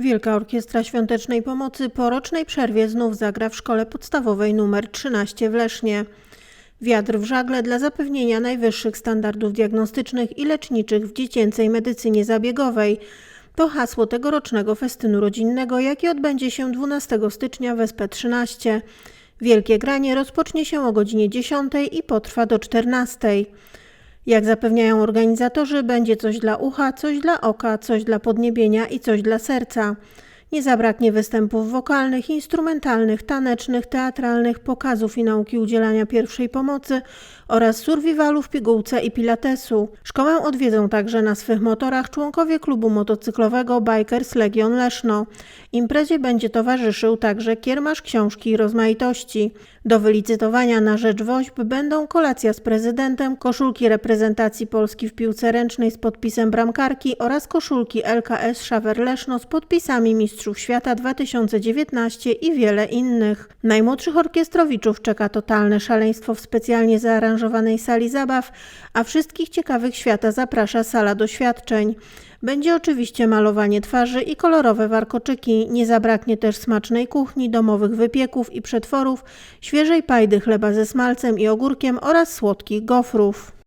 Wielka Orkiestra Świątecznej Pomocy po rocznej przerwie znów zagra w szkole podstawowej nr 13 w Lesznie. Wiatr w żagle dla zapewnienia najwyższych standardów diagnostycznych i leczniczych w dziecięcej medycynie zabiegowej. To hasło tegorocznego festynu rodzinnego, jaki odbędzie się 12 stycznia w SP13. Wielkie granie rozpocznie się o godzinie 10 i potrwa do 14. Jak zapewniają organizatorzy, będzie coś dla ucha, coś dla oka, coś dla podniebienia i coś dla serca. Nie zabraknie występów wokalnych, instrumentalnych, tanecznych, teatralnych, pokazów i nauki udzielania pierwszej pomocy oraz survivalu w pigułce i pilatesu. Szkołę odwiedzą także na swych motorach członkowie klubu motocyklowego Bikers Legion Leszno. Imprezie będzie towarzyszył także kiermasz książki i rozmaitości. Do wylicytowania na rzecz woźb będą kolacja z prezydentem, koszulki reprezentacji Polski w piłce ręcznej z podpisem bramkarki oraz koszulki LKS Szawer Leszno z podpisami Mistrzów Świata 2019 i wiele innych. Najmłodszych orkiestrowiczów czeka totalne szaleństwo w specjalnie zaaranżowanej sali zabaw, a wszystkich ciekawych świata zaprasza sala doświadczeń. Będzie oczywiście malowanie twarzy i kolorowe warkoczyki. Nie zabraknie też smacznej kuchni, domowych wypieków i przetworów, świeżej pajdy chleba ze smalcem i ogórkiem oraz słodkich gofrów.